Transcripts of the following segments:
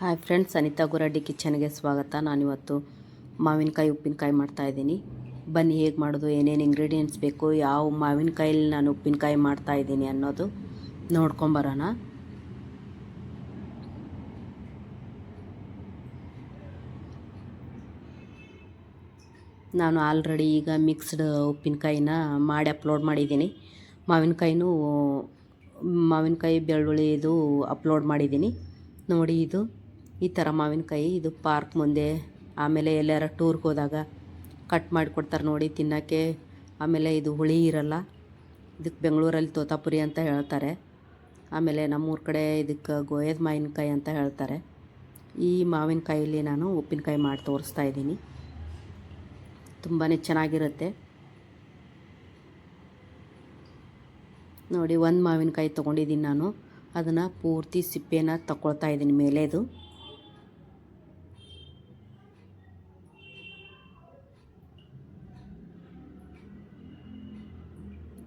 Hi friends Anita Guraddi ಕಿಚನ್ಗೆ ಸ್ವಾಗತ. ನಾನಿವತ್ತು ಮಾವಿನಕಾಯಿ, ಉಪ್ಪಿನಕಾಯಿ ಮಾಡ್ತಾಯಿದ್ದೀನಿ ಬನ್ನಿ, ಹೇಗೆ ಮಾಡೋದು, ಏನೇನು ಇಂಗ್ರೀಡಿಯೆಂಟ್ಸ್ ಬೇಕು, ಯಾವ ಮಾವಿನಕಾಯಲ್ಲಿ ನಾನು ಉಪ್ಪಿನಕಾಯಿ ಮಾಡ್ತಾಯಿದ್ದೀನಿ ಅನ್ನೋದು ನೋಡ್ಕೊಂಬರೋಣ ನಾನು ಆಲ್ರೆಡಿ ಈಗ ಮಿಕ್ಸ್ಡ್ ಉಪ್ಪಿನಕಾಯಿನ ಮಾಡಿ ಅಪ್ಲೋಡ್ ಮಾಡಿದ್ದೀನಿ. ಮಾವಿನಕಾಯಿನೂ, ಮಾವಿನಕಾಯಿ ಬೆಳ್ಳುಳ್ಳಿ ಇದು ಅಪ್ಲೋಡ್ ಮಾಡಿದ್ದೀನಿ. ನೋಡಿ ಇದು. ಈ ಥರ ಮಾವಿನಕಾಯಿ ಇದು ಪಾರ್ಕ್ ಮುಂದೆ, ಆಮೇಲೆ ಎಲ್ಲಾರ ಟೂರ್ಗೆ ಹೋದಾಗ ಕಟ್ ಮಾಡಿಕೊಡ್ತಾರೆ ನೋಡಿ ತಿನ್ನೋಕ್ಕೆ. ಆಮೇಲೆ ಇದು ಹುಳಿ ಇರಲ್ಲ ಇದಕ್ಕೆ ಬೆಂಗಳೂರಲ್ಲಿ ತೋತಾಪುರಿ ಅಂತ ಹೇಳ್ತಾರೆ. ಆಮೇಲೆ ನಮ್ಮೂರ ಕಡೆ ಇದಕ್ಕೆ ಗೋಯದ ಮಾವಿನಕಾಯಿ ಅಂತ ಹೇಳ್ತಾರೆ. ಈ ಮಾವಿನಕಾಯಲ್ಲಿ ನಾನು ಉಪ್ಪಿನಕಾಯಿ ಮಾಡಿ ತೋರಿಸ್ತಾ ಇದ್ದೀನಿ. ತುಂಬಾ ಚೆನ್ನಾಗಿರುತ್ತೆ. ನೋಡಿ, ಒಂದು ಮಾವಿನಕಾಯಿ ತೊಗೊಂಡಿದ್ದೀನಿ ನಾನು. ಅದನ್ನು ಪೂರ್ತಿ ಸಿಪ್ಪೆನ ತಗೊಳ್ತಾ ಇದ್ದೀನಿ ಮೇಲೇದು.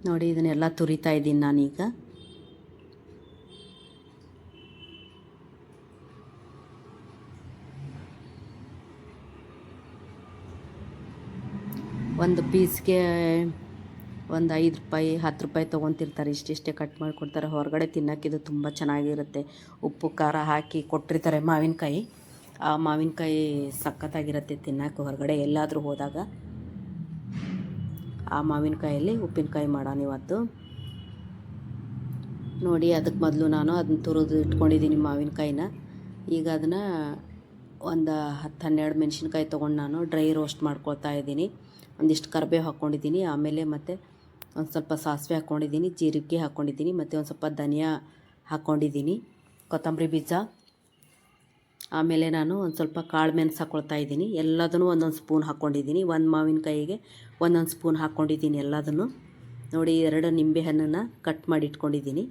ನೋಡಿ, ಇದನ್ನೆಲ್ಲ ತುರಿತಾ ಇದ್ದೀನಿ ನಾನೀಗ. ಒಂದು ಪೀಸ್ಗೆ ಒಂದು ಐದು ರೂಪಾಯಿ, ಹತ್ತು ರೂಪಾಯಿ ತೊಗೊತಿರ್ತಾರೆ. ಇಷ್ಟಿಷ್ಟೇ ಕಟ್ ಮಾಡಿಕೊಡ್ತಾರೆ. ಹೊರಗಡೆ ತಿನ್ನೋಕೆ ಇದು ತುಂಬ ಚೆನ್ನಾಗಿರುತ್ತೆ. ಉಪ್ಪು, ಖಾರ ಹಾಕಿ ಕೊಟ್ಟಿರ್ತಾರೆ ಮಾವಿನಕಾಯಿ. ಆ ಮಾವಿನಕಾಯಿ ಸಖತ್ತಾಗಿರುತ್ತೆ ತಿನ್ನೋಕೆ ಹೊರಗಡೆ ಎಲ್ಲಾದರೂ ಹೋದಾಗ ಆ ಮಾವಿನಕಾಯಲ್ಲಿ ಉಪ್ಪಿನಕಾಯಿ ಮಾಡೋಣ ಇವತ್ತು ನೋಡಿ, ಅದಕ್ಕೆ ಮೊದಲು ನಾನು ಅದನ್ನ ತುರಿದು ಇಟ್ಕೊಂಡಿದ್ದೀನಿ ಮಾವಿನಕಾಯಿನ. ಈಗ ಅದನ್ನು ಒಂದು ಹತ್ತು ಹನ್ನೆರಡು ಮೆಣಸಿನ್ಕಾಯಿ ತೊಗೊಂಡು ನಾನು ಡ್ರೈ ರೋಸ್ಟ್ ಮಾಡ್ಕೊಳ್ತಾ ಇದ್ದೀನಿ. ಒಂದಿಷ್ಟು ಕರಿಬೇವು ಹಾಕ್ಕೊಂಡಿದ್ದೀನಿ ಆಮೇಲೆ ಮತ್ತು ಒಂದು ಸ್ವಲ್ಪ ಸಾಸಿವೆ ಹಾಕ್ಕೊಂಡಿದ್ದೀನಿ ಜೀರಿಗೆ ಹಾಕ್ಕೊಂಡಿದ್ದೀನಿ ಮತ್ತು ಒಂದು ಸ್ವಲ್ಪ ಧನಿಯಾ ಹಾಕ್ಕೊಂಡಿದ್ದೀನಿ ಕೊತ್ತಂಬರಿ ಬೀಜ. ಆಮೇಲೆ ನಾನು ಒಂದು ಸ್ವಲ್ಪ ಕಾಳು ಮೆಣಸು ಹಾಕ್ಕೊಳ್ತಾ ಇದ್ದೀನಿ. ಎಲ್ಲದನ್ನು ಒಂದೊಂದು ಸ್ಪೂನ್ ಹಾಕ್ಕೊಂಡಿದ್ದೀನಿ ಒಂದು ಮಾವಿನಕಾಯಿಗೆ ಒಂದೊಂದು ಸ್ಪೂನ್ ಹಾಕ್ಕೊಂಡಿದ್ದೀನಿ ಎಲ್ಲದನ್ನು. ನೋಡಿ, ಎರಡು ನಿಂಬೆ ಹಣ್ಣನ್ನು ಕಟ್ ಮಾಡಿ ಇಟ್ಕೊಂಡಿದ್ದೀನಿ.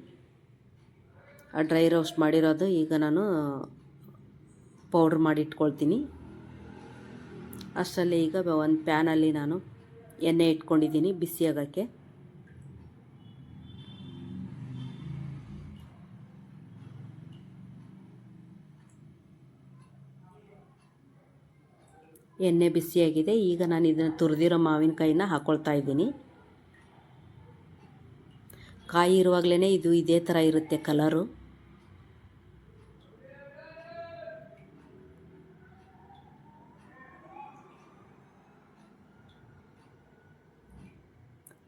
ಆ ಡ್ರೈ ರೋಸ್ಟ್ ಮಾಡಿರೋದು ಈಗ ನಾನು ಪೌಡ್ರ್ ಮಾಡಿ ಇಟ್ಕೊಳ್ತೀನಿ. ಅಷ್ಟರಲ್ಲಿ ಈಗ ಒಂದು ಪ್ಯಾನಲ್ಲಿ ನಾನು ಎಣ್ಣೆ ಇಟ್ಕೊಂಡಿದ್ದೀನಿ ಬಿಸಿ ಆಗೋಕ್ಕೆ. ಎಣ್ಣೆ ಬಿಸಿಯಾಗಿದೆ. ಈಗ ನಾನು ಇದನ್ನು ತುರಿದಿರೋ ಮಾವಿನಕಾಯಿನ ಹಾಕ್ಕೊಳ್ತಾ ಇದ್ದೀನಿ. ಕಾಯಿ ಇರುವಾಗಲೇ ಇದು ಇದೇ ಥರ ಇರುತ್ತೆ ಕಲರು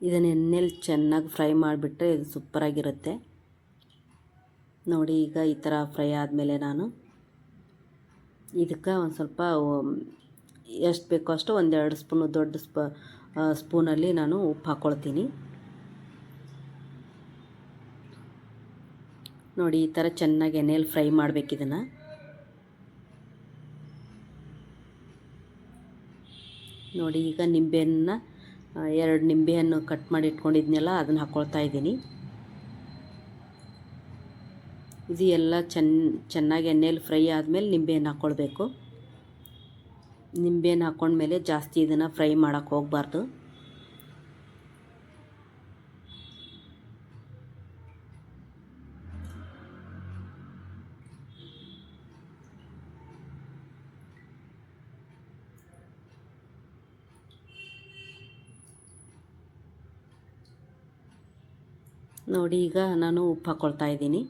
ಇದನ್ನು ಎಣ್ಣೆಲಿ ಚೆನ್ನಾಗಿ ಫ್ರೈ ಮಾಡಿಬಿಟ್ರೆ ಇದು ಸೂಪರಾಗಿರುತ್ತೆ. ನೋಡಿ ಈಗ ಈ ಥರ ಫ್ರೈ ಆದಮೇಲೆ ನಾನು ಇದಕ್ಕೆ ಒಂದು ಸ್ವಲ್ಪ ಎಷ್ಟು ಬೇಕೋ ಅಷ್ಟು ಒಂದೆರಡು ಸ್ಪೂನು, ದೊಡ್ಡ ಸ್ಪ ಸ್ಪೂನಲ್ಲಿ ನಾನು ಉಪ್ಪು ಹಾಕ್ಕೊಳ್ತೀನಿ ನೋಡಿ, ಈ ಥರ ಚೆನ್ನಾಗಿ ಎಣ್ಣೆಯಲ್ಲಿ ಫ್ರೈ ಮಾಡಬೇಕು ಇದನ್ನು. ನೋಡಿ, ಈಗ ನಿಂಬೆಹಣ್ಣನ್ನ ಎರಡು ನಿಂಬೆಹಣ್ಣು ಕಟ್ ಮಾಡಿ ಇಟ್ಕೊಂಡಿದ್ನೆಲ್ಲ, ಅದನ್ನು ಹಾಕ್ಕೊಳ್ತಾ ಇದ್ದೀನಿ. ಇದು ಎಲ್ಲ ಚೆನ್ನ ಚೆನ್ನಾಗಿ ಎಣ್ಣೆಯಲ್ಲಿ ಫ್ರೈ ಆದಮೇಲೆ ನಿಂಬೆಹಣ್ಣು ಹಾಕ್ಕೊಳ್ಬೇಕು ನಿಂಬೆಹಣ್ಣು ಹಾಕ್ಕೊಂಡ್ಮೇಲೆ ಜಾಸ್ತಿ ಇದನ್ನು ಫ್ರೈ ಮಾಡೋಕ್ಕೆ ಹೋಗಬಾರ್ದು. ನೋಡಿ, ಈಗ ನಾನು ಉಪ್ಪು ಹಾಕ್ಕೊಳ್ತಾ ಇದ್ದೀನಿ.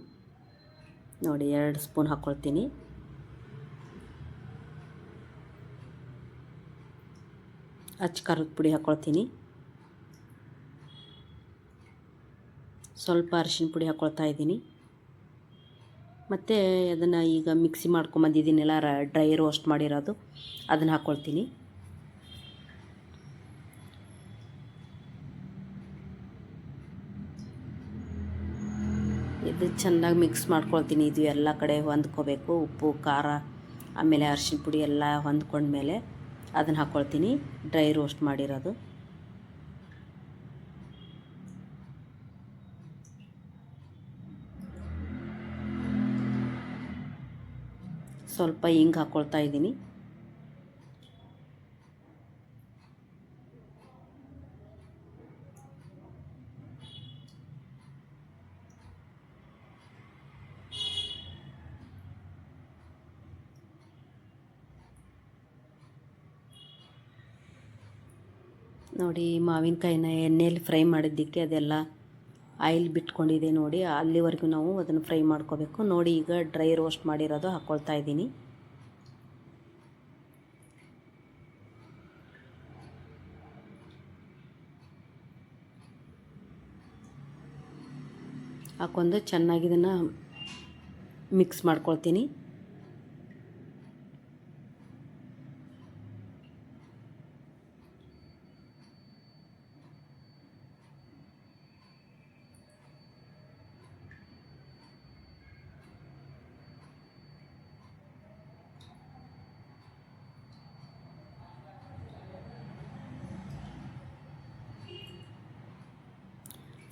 ನೋಡಿ, ಎರಡು ಸ್ಪೂನ್ ಹಾಕ್ಕೊಳ್ತೀನಿ ಅಚ್ಚ ಖಾರದ ಪುಡಿ ಹಾಕ್ಕೊಳ್ತೀನಿ ಸ್ವಲ್ಪ ಅರಿಶಿನ ಪುಡಿ ಹಾಕ್ಕೊಳ್ತಾ ಇದ್ದೀನಿ. ಮತ್ತು ಅದನ್ನು ಈಗ ಮಿಕ್ಸಿ ಮಾಡ್ಕೊಂಬಂದಿದ್ದೀನಲ್ಲ ಡ್ರೈ ರೋಸ್ಟ್ ಮಾಡಿರೋದು, ಅದನ್ನು ಹಾಕ್ಕೊಳ್ತೀನಿ ಇದು ಚೆನ್ನಾಗಿ ಮಿಕ್ಸ್ ಮಾಡ್ಕೊಳ್ತೀನಿ, ಇದು ಎಲ್ಲ ಕಡೆ ಹೊಂದ್ಕೋಬೇಕು, ಉಪ್ಪು, ಖಾರ, ಆಮೇಲೆ ಅರಿಶಿನ ಪುಡಿ ಎಲ್ಲ ಹೊಂದ್ಕೊಂಡ್ಮೇಲೆ. ಅದನ್ನು ಹಾಕ್ಕೊಳ್ತೀನಿ ಡ್ರೈ ರೋಸ್ಟ್ ಮಾಡಿರೋದು. ಸ್ವಲ್ಪ ಹಿಂಗೆ ಹಾಕ್ಕೊಳ್ತಾ ಇದ್ದೀನಿ. ನೋಡಿ ಮಾವಿನಕಾಯಿನ ಎಣ್ಣೆಯಲ್ಲಿ ಫ್ರೈ ಮಾಡಿದ್ದಕ್ಕೆ ಅದೆಲ್ಲ ಆಯಿಲ್ ಬಿಟ್ಕೊಂಡಿದೆ ನೋಡಿ. ಅಲ್ಲಿವರೆಗೂ ನಾವು ಅದನ್ನು ಫ್ರೈ ಮಾಡ್ಕೋಬೇಕು. ನೋಡಿ ಈಗ ಡ್ರೈ ರೋಸ್ಟ್ ಮಾಡಿರೋದು ಹಾಕ್ಕೊಳ್ತಾ ಇದ್ದೀನಿ. ಹಾಕೊಂಡು ಚೆನ್ನಾಗಿ ಇದನ್ನು ಮಿಕ್ಸ್ ಮಾಡ್ಕೊಳ್ತೀನಿ.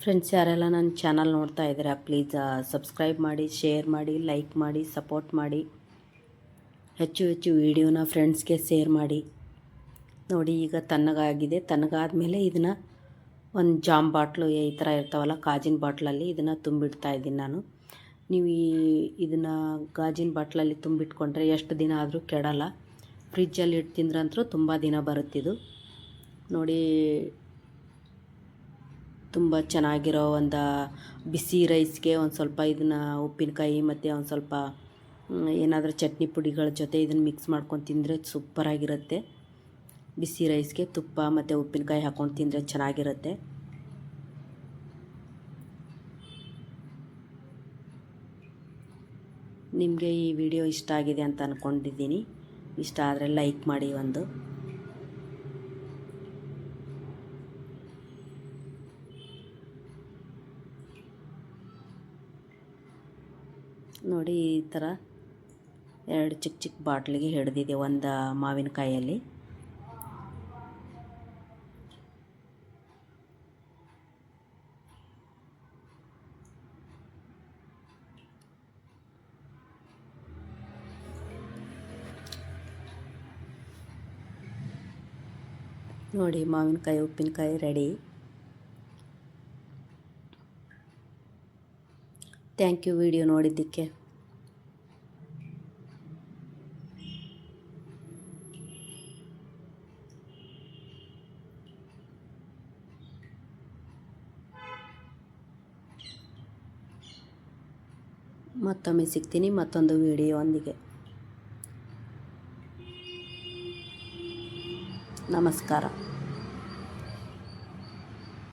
ಫ್ರೆಂಡ್ಸ್ ಯಾರೆಲ್ಲ ನನ್ನ ಚಾನಲ್ ನೋಡ್ತಾ ಇದ್ದೀರಾ ಪ್ಲೀಸ್ ಸಬ್ಸ್ಕ್ರೈಬ್ ಮಾಡಿ ಶೇರ್ ಮಾಡಿ ಲೈಕ್ ಮಾಡಿ ಸಪೋರ್ಟ್ ಮಾಡಿ. ಹೆಚ್ಚು ಹೆಚ್ಚು ವೀಡಿಯೋನ ಫ್ರೆಂಡ್ಸ್ಗೆ ಶೇರ್ ಮಾಡಿ. ನೋಡಿ, ಈಗ ತಣ್ಣಗಾಗಿದೆ. ತಣ್ಣಗಾದ್ಮೇಲೆ ಇದನ್ನು ಒಂದು ಜಾಮ್ ಬಾಟ್ಲು, ಈ ಥರ ಇರ್ತಾವಲ್ಲ ಗಾಜಿನ ಬಾಟ್ಲಲ್ಲಿ ಇದನ್ನು ತುಂಬಿಡ್ತಾ ಇದ್ದೀನಿ ನಾನು. ನೀವು ಈ ಇದನ್ನು ಗಾಜಿನ ಬಾಟ್ಲಲ್ಲಿ ತುಂಬಿಟ್ಕೊಂಡ್ರೆ ಎಷ್ಟು ದಿನ ಆದರೂ ಕೆಡಲ್ಲ. ಫ್ರಿಜ್ಜಲ್ಲಿ ಇಟ್ಟು ತಿಂದ್ರಂತೂ ತುಂಬ ದಿನ ಬರುತ್ತಿದ್ದು ನೋಡಿ ತುಂಬ ಚೆನ್ನಾಗಿರೋ ಒಂದು ಬಿಸಿ ರೈಸ್ಗೆ ಒಂದು ಸ್ವಲ್ಪ ಇದನ್ನು ಉಪ್ಪಿನಕಾಯಿ ಮತ್ತು ಒಂದು ಸ್ವಲ್ಪ ಏನಾದರೂ ಚಟ್ನಿ ಪುಡಿಗಳ ಜೊತೆ ಇದನ್ನು ಮಿಕ್ಸ್ ಮಾಡ್ಕೊಂಡು ತಿಂದರೆ ಸೂಪರಾಗಿರುತ್ತೆ ಬಿಸಿ ರೈಸ್ಗೆ ತುಪ್ಪ ಮತ್ತು ಉಪ್ಪಿನಕಾಯಿ ಹಾಕ್ಕೊಂಡು ತಿಂದರೆ ಚೆನ್ನಾಗಿರುತ್ತೆ. ನಿಮಗೆ ಈ ವಿಡಿಯೋ ಇಷ್ಟ ಆಗಿದೆ ಅಂತ ಅಂದ್ಕೊಂಡಿದ್ದೀನಿ ಇಷ್ಟ ಆದರೆ ಲೈಕ್ ಮಾಡಿ ಒಂದು. ನೋಡಿ ಈ ಥರ ಎರಡು ಚಿಕ್ಕ ಚಿಕ್ಕ ಬಾಟ್ಲಿಗೆ ಹಿಡಿದಿದೆ ಒಂದು ಮಾವಿನಕಾಯಲ್ಲಿ. ನೋಡಿ ಮಾವಿನಕಾಯಿ ಉಪ್ಪಿನಕಾಯಿ ರೆಡಿ ಥ್ಯಾಂಕ್ ಯು ವಿಡಿಯೋ ನೋಡಿದ್ದಕ್ಕೆ. ಮತ್ತೊಮ್ಮೆ ಸಿಗ್ತೀನಿ ಮತ್ತೊಂದು ವಿಡಿಯೋವೊಂದಿಗೆ. ನಮಸ್ಕಾರ.